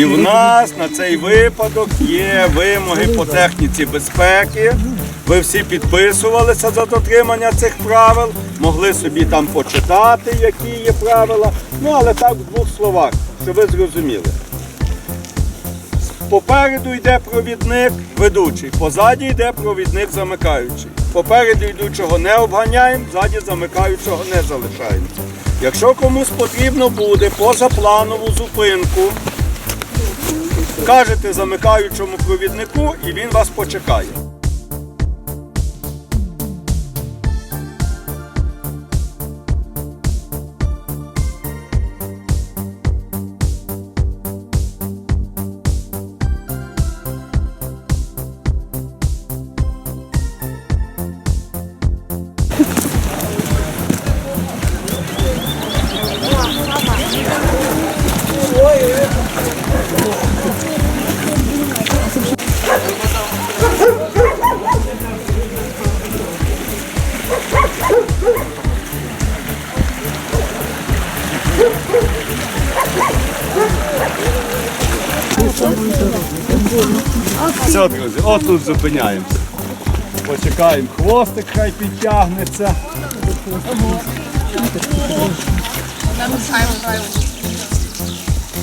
І в нас на цей випадок є вимоги по техніці безпеки. Ви всі підписувалися за дотримання цих правил, могли собі там почитати, які є правила. Ну, але так в двох словах, щоб ви зрозуміли. Попереду йде провідник ведучий, позаді йде провідник замикаючий. Попереду йдучого не обганяємо, ззаді замикаючого не залишаємося. Якщо комусь потрібно буде позапланову зупинку, кажете замикаючому провіднику і він вас почекає. Все, друзі, отут зупиняємося. Почекаємо, хвостик хай підтягнеться.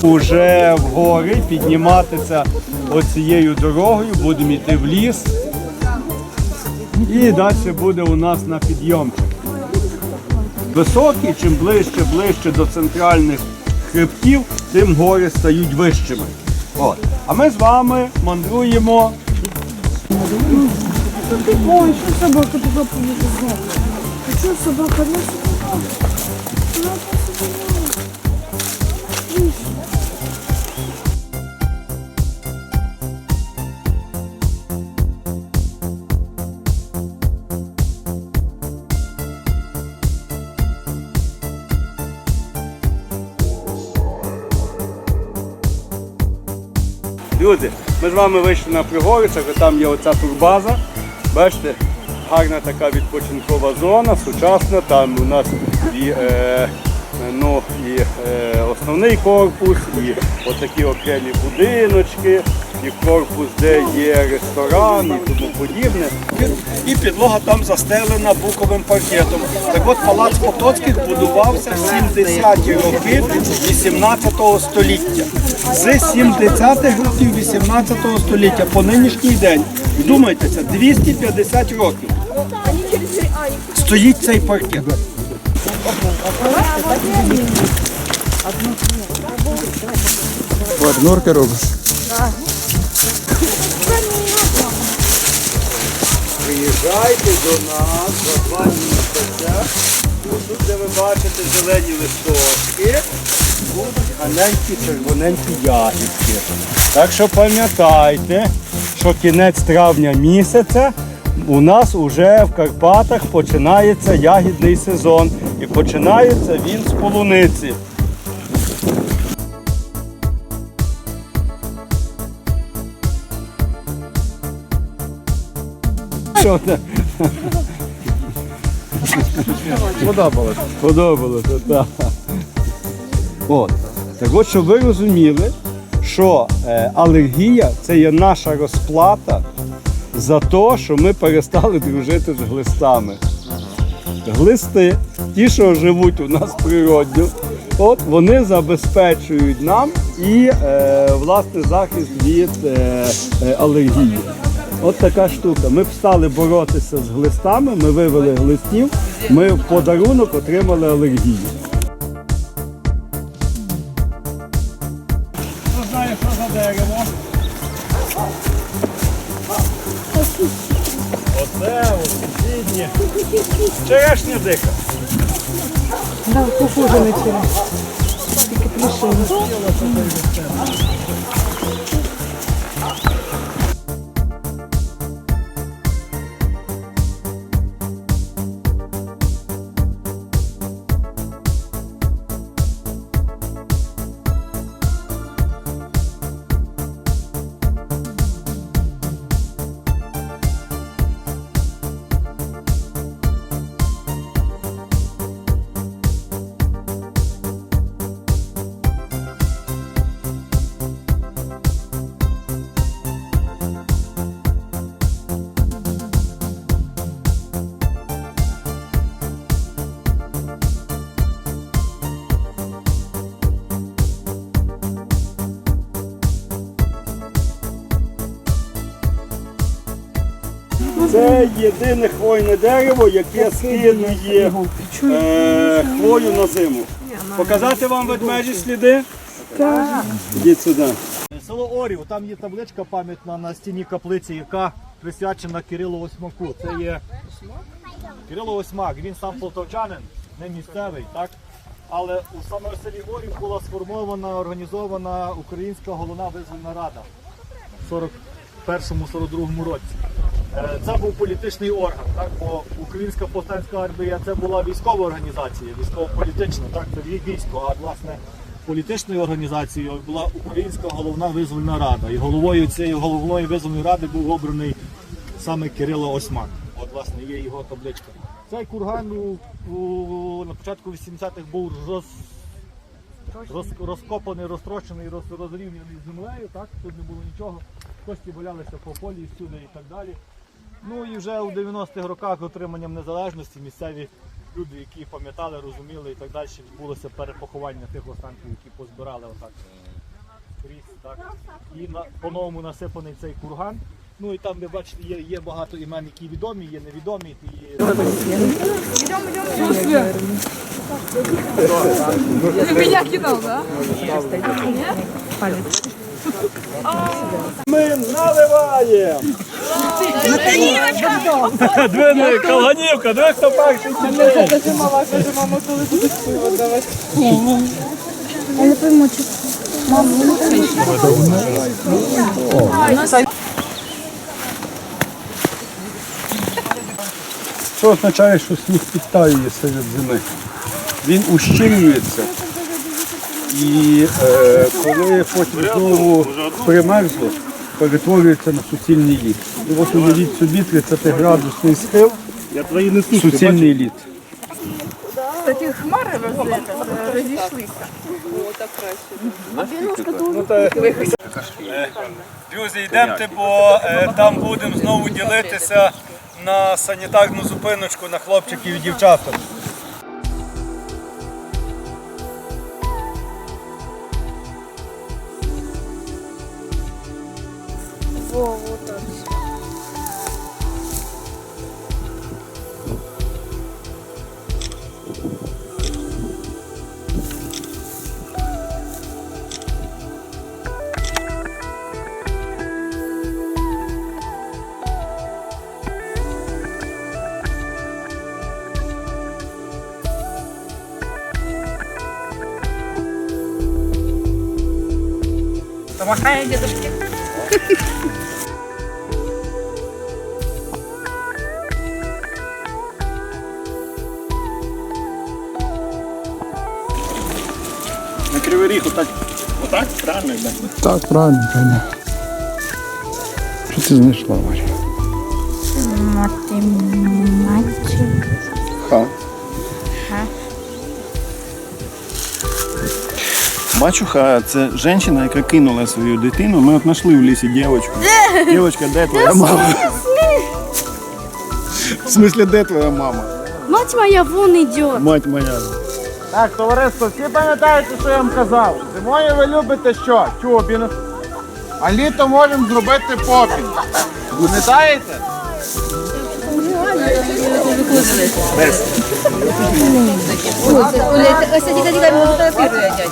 Уже вгори підніматися оцією дорогою, будемо йти в ліс. І далі буде у нас на підйомчик. Високі, чим ближче, ближче до центральних хребтів, тим гори стають вищими. От. А ми з вами мандруємо Ой, що собака туди побігла? А що собака не собака? Люди, ми з вами вийшли на Пригорицях, там є оця турбаза. Бачите, гарна така відпочинкова зона, сучасна. Там у нас і, е, ну, і е, основний корпус, і отакі окремі будиночки, і корпус, де є ресторан і тому подібне. І підлога там застелена буковим паркетом. Так от палац Потоцьких будувався в 70-ті роки 18 століття. З 70-х років 18 століття по нинішній день, вдумайтеся, 250 років стоїть цей паркет. От, норки робиш. Приїжджайте до нас за два місяця. Тут, де ви бачите зелені листочки, будуть ганенькі червоненькі ягідки. Так що пам'ятайте, що кінець травня місяця у нас уже в Карпатах починається ягідний сезон. І починається він з полуниці. Що. Подобалося, так. От. Так от, щоб ви розуміли, що е, алергія це є наша розплата за те, що ми перестали дружити з глистами. Глисти, ті, що живуть у нас природньо, от вони забезпечують нам і е, власне захист від е, е, алергії. От така штука. Ми б стали боротися з глистами, ми вивели глистів, ми в подарунок отримали алергію. Хто знає, що за дерево? Оце ось сусіднє. Черешня дика. Да, похоже на тебе. Тільки плюшево. Це єдине хвойне дерево, яке скидує е, хвою на зиму. Показати вам ведмежі сліди? Так. Ідіть сюди. Село Орів, там є табличка пам'ятна на стіні каплиці, яка присвячена Кирилу Осьмаку. Це є Кирило Осьмак, він сам полтавчанин, не місцевий, так? Але у саме в селі Орів була сформована, організована Українська головна визвольна рада в 41-42 році. Е, Це був політичний орган, так? бо Українська повстанська армія це була військова організація, військово-політична, так, це військо, а власне політичною організацією була Українська головна визвольна рада. І головою цієї головної визвольної ради був обраний саме Кирило Осьмак. От, власне, є його табличка. Цей курган у, у- на початку 80-х був роз, роз, розкопаний, розтрощений, роз, розрівняний землею, так? тут не було нічого. Кості валялися по полі всюди і так далі. Ну і вже у 90-х роках отриманням незалежності місцеві люди, які пам'ятали, розуміли і так далі, відбулося перепоховання тих останків, які позбирали отак скрізь. Так. І на, по-новому насипаний цей курган. Ну і там, ви бачите, є, є багато імен, які відомі, є невідомі. І... Меня кидал, да? Ми наливаємо! Двине Калганівка, диви, хто перший чинить. Кажи, мама, кажи, мама, коли будеш пиво давати. Я не пойму, чи Що означає, що сніг підтаює серед зими? Він ущільнюється. І е, коли потім знову примерзло, перетворюється на суцільний лід. І от уявіть собі 30-градусний схил, суцільний лід. Кстати, хмари роз- розійшлися. Друзі, йдемте, бо е, там будемо знову ділитися на санітарну зупиночку на хлопчиків і дівчаток. Помахай дедушке. На кривий ріг, отак, отак, правильно йде? Так, правильно, правильно. Що ти знайшла, Варя? математик. Ха. Мачуха це жінка, яка кинула свою дитину. Ми от знайшли в лісі дівчинку. Дівчинка, де твоя мама? В смысле, де твоя мама? Мать моя вон идет. Мать моя. Так, товариство, всі пам'ятаєте, що я вам казав? Зимою ви любите що? Тюбін. А літо можемо зробити попін. Пам'ятаєте? Ось ці його фотографірує, дядь.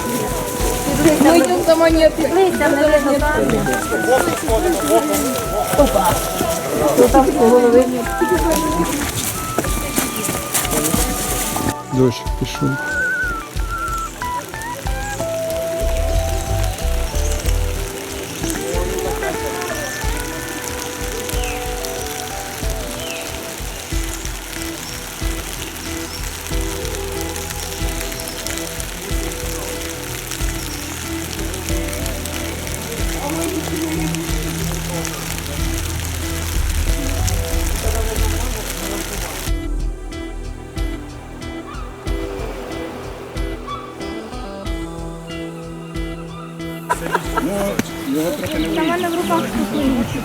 а він Ми йдемо за монети. Дивися, не видно камеру. Дощ пішов.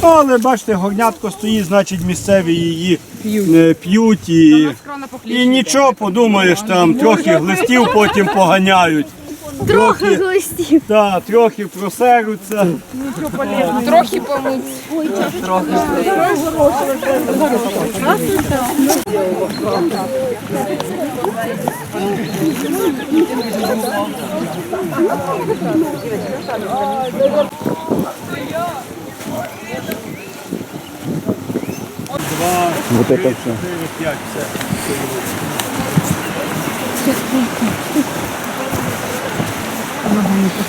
Але бачите, горнятко стоїть, значить місцеві її п'ють, п'ють і, і нічого, подумаєш, там трохи глистів потім поганяють. Трохи глистів. Так, трохи просеруться. Трохи помыть. Два, Вот три, это все. Чотири, не все.